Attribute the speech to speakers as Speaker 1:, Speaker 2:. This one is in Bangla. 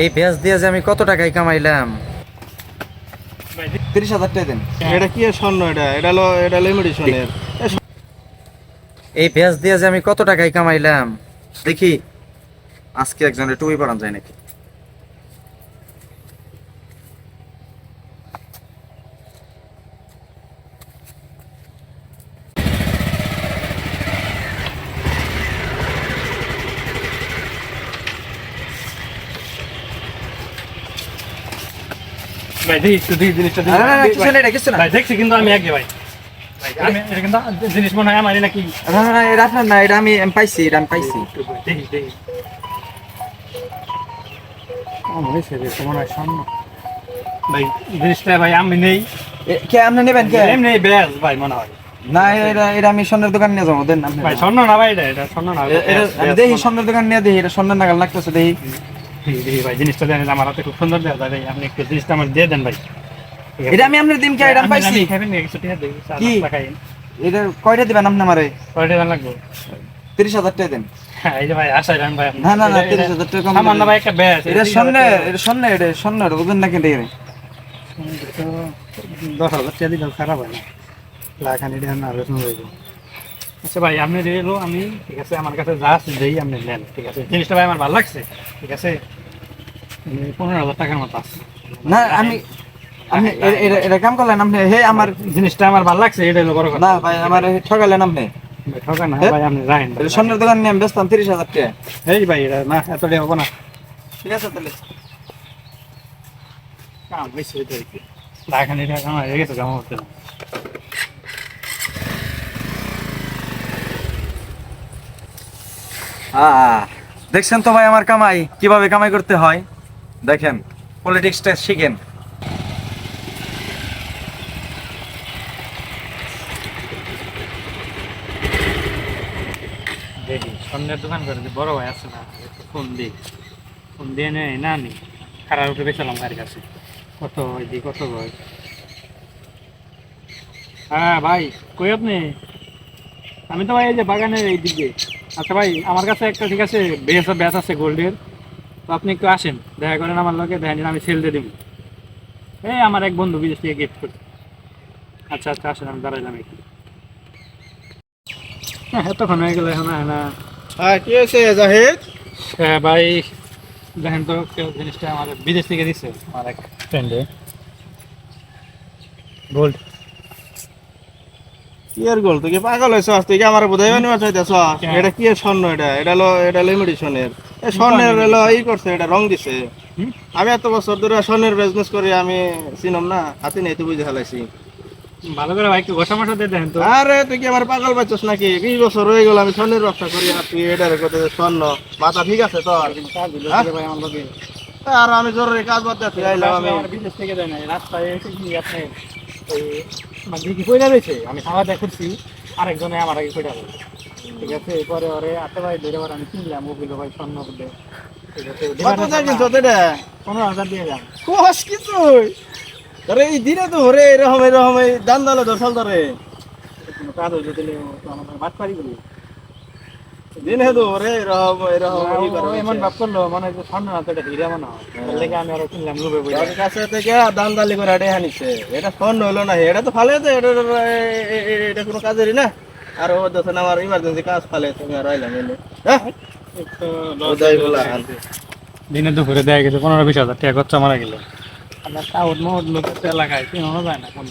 Speaker 1: এই ভেজ দিয়ে যে আমি কত টাকায় কামাইলাম? তিরিশ হাজার টাকা দেন।
Speaker 2: এটা কি স্বর্ণ এটা? এটা হলো এটা লিমিটেশনের
Speaker 1: এই ভেজ দিয়ে যে আমি কত টাকায় কামাইলাম? দেখি। আজকে একজনের টুপি পড়ান যায় নাকি?
Speaker 3: ভাই দেখি একটু দেখি জিনিসটা দেখছি কিন্তু আমি আগে ভাই। জিনিস মনে হয় নাকি?
Speaker 1: না না, না এটা আপনার না এটা আমি আমি পাইছি এটা আমি পাইছি।
Speaker 3: দেখি দেখি। আমার হয়েছে রে, তো ভাই জিনিসটা ভাই আমি নেই।
Speaker 1: কে আপনি নেবেন কে?
Speaker 3: এমনি ব্যাস ভাই মনে হয়।
Speaker 1: না এটা এটা আমি স্বর্ণের দোকান নিয়ে যাব দেন
Speaker 3: ভাই স্বর্ণ না ভাই এটা এটা স্বর্ণ না
Speaker 1: দেখি স্বর্ণের দোকান নিয়ে দেখি এটা স্বর্ণের নাগাল লাগতেছে দেখি।
Speaker 3: দেখি, দেখি ভাই জিনিসটা দেন আমার হাতে খুব সুন্দর দেওয়া ভাই আপনি একটু জিনিসটা আমার দিয়ে দেন ভাই।
Speaker 1: এটা আমি আপনার দিন কে এটা আমি
Speaker 3: আমি-
Speaker 1: পাইছি
Speaker 3: খাবেন নাকি কিছু
Speaker 1: কি? এটা কয়টা দিবেন আপনি আমারে?
Speaker 3: কয়টা দাম লাগবে?
Speaker 1: তিরিশ হাজার টাকা দেন।
Speaker 3: হ্যাঁ এই যে ভাই আশাই রান ভাই
Speaker 1: না না না
Speaker 3: এটা-
Speaker 1: তিরিশ
Speaker 3: এটা-
Speaker 1: হাজার টাকা কম
Speaker 3: আমার না। ভাই একটা ব্যাস
Speaker 1: এটা স্বর্ণ এটা স্বর্ণ এটা স্বর্ণ এটা না কিন্তু এটা?
Speaker 3: দশ হাজার টাকা দিলেও খারাপ হয় না। লাখানি দেন না আলোচনা হয়ে যাবে আচ্ছা ভাই আপনি এলো আমি ঠিক আছে আমার কাছে যা আছে যেই আপনি নেন ঠিক আছে। জিনিসটা ভাই আমার ভালো লাগছে ঠিক আছে? পনেরো হাজার টাকার মতো আছে।
Speaker 1: না আমি আপনি এটা এটা কাম করলেন আপনি? হে আমার
Speaker 3: জিনিসটা আমার ভালো লাগছে এটা হলো বড় কথা।
Speaker 1: না ভাই আমার ঠকালেন আপনি।
Speaker 3: ঠকা না
Speaker 1: হ্যাঁ?
Speaker 3: ভাই আপনি যাইন।
Speaker 1: স্বর্ণের দোকান নিয়ে আমি বেচতাম তিরিশ হাজার টাকা
Speaker 3: এই ভাই এটা না এত টাকা হব না।
Speaker 1: ঠিক আছে তাহলে।
Speaker 3: কাম টাকা আমার হয়ে জমা করতে না
Speaker 1: আহ, দেখছেন তো ভাই আমার কামাই? কীভাবে কামাই করতে হয়? দেখেন পলিটিক্সটা শিখেন।
Speaker 3: দেখি দোকান করে বড় ভাই আছে না না খারাপ কাছে। কত হ্যাঁ ভাই, কই আপনি? আমি তো ভাই এই যে বাগানের এই দিকে আচ্ছা ভাই আমার কাছে একটা ঠিক আছে বেস ব্যাস আছে গোল্ডের তো আপনি একটু আসেন দেখা করেন আমার লোকে দেখা নিন আমি সেল দিয়ে দিব। এই আমার এক বন্ধু বিদেশ থেকে গিফট করছে। আচ্ছা আচ্ছা আসেন আমি দাঁড়াইলাম একটু হ্যাঁ এতক্ষণ হয়ে গেল এখন হয় না।
Speaker 2: হ্যাঁ কি হয়েছে জাহিদ?
Speaker 3: হ্যাঁ ভাই দেখেন তো কেউ জিনিসটা আমার বিদেশ থেকে দিচ্ছে আমার এক ফ্রেন্ডে গোল্ড
Speaker 2: কি এর গোল তুই কি পাগল হয়েছ? তুই কি আমার চাইতেছ?
Speaker 3: কেন?
Speaker 2: এটা কি স্বর্ণ এটা? এটা হলো এটা হলো ইমিটেশনের এই স্বর্ণের হলো ই করছে এটা রং দিছে। আমি এত বছর ধরে স্বর্ণের বিজনেস করি আমি চিনম না হাতে নেই তুই বুঝে ফেলাইছি
Speaker 3: ভালো করে ভাই ঘষা মশা দিয়ে দেখেন তো।
Speaker 2: আরে তুই কি আমার পাগল পাচ্ছিস নাকি? বিশ বছর হয়ে গেল আমি স্বর্ণের ব্যবসা করি আর তুই এটার কথা স্বর্ণ। মাথা ঠিক আছে তো হ্যাঁ?
Speaker 3: আমার লোকে
Speaker 2: আর আমি জরুরি কাজ বাদ দিয়ে আইলাম আমি।
Speaker 3: বিদেশ থেকে দেয় না রাস্তায় এসে কি আপনি ওই মানে কি কইরা রয়েছে আমি খাওয়া দাওয়া করছি আরেকজনে আমার আগে কইরা রয়েছে ঠিক আছে এরপরে ওরে আতে ভাই ধরে বার আমি কিনলাম ও বিলো ভাই স্বর্ণ বলে। ঠিক আছে পনেরো হাজার দিয়ে যান
Speaker 2: কোস এই দিনে তো হরে এরকম এরকম দান দালে। দশাল ধরে
Speaker 3: কোনো কাজ হইলে দিলে তো আমার বাদ পারি বলি।
Speaker 2: দিনে তো হরে এরকম এরকম ই করে
Speaker 3: এমন ভাব করল মনে হয় স্বর্ণ না এটা হিরা মনে হয়। লেগে আমি আরও কিনলাম বই
Speaker 2: কাছে থেকে দান দালি করে এটা হানিছে। এটা ফোন হইল না এটা তো ফালে তো এটা কোনো কাজেরই না। আর ও দেখেন আমার ইমার্জেন্সি কাজ ফালে তুমি আর আইলাম এনে হ্যাঁ?
Speaker 3: দিনে দুপুরে দেয়া গেছে পনেরো বিশ হাজার টাকা খরচা মারা গেল। আমরা টাউট মোট লোকের এলাকায় কেন যায় না কোন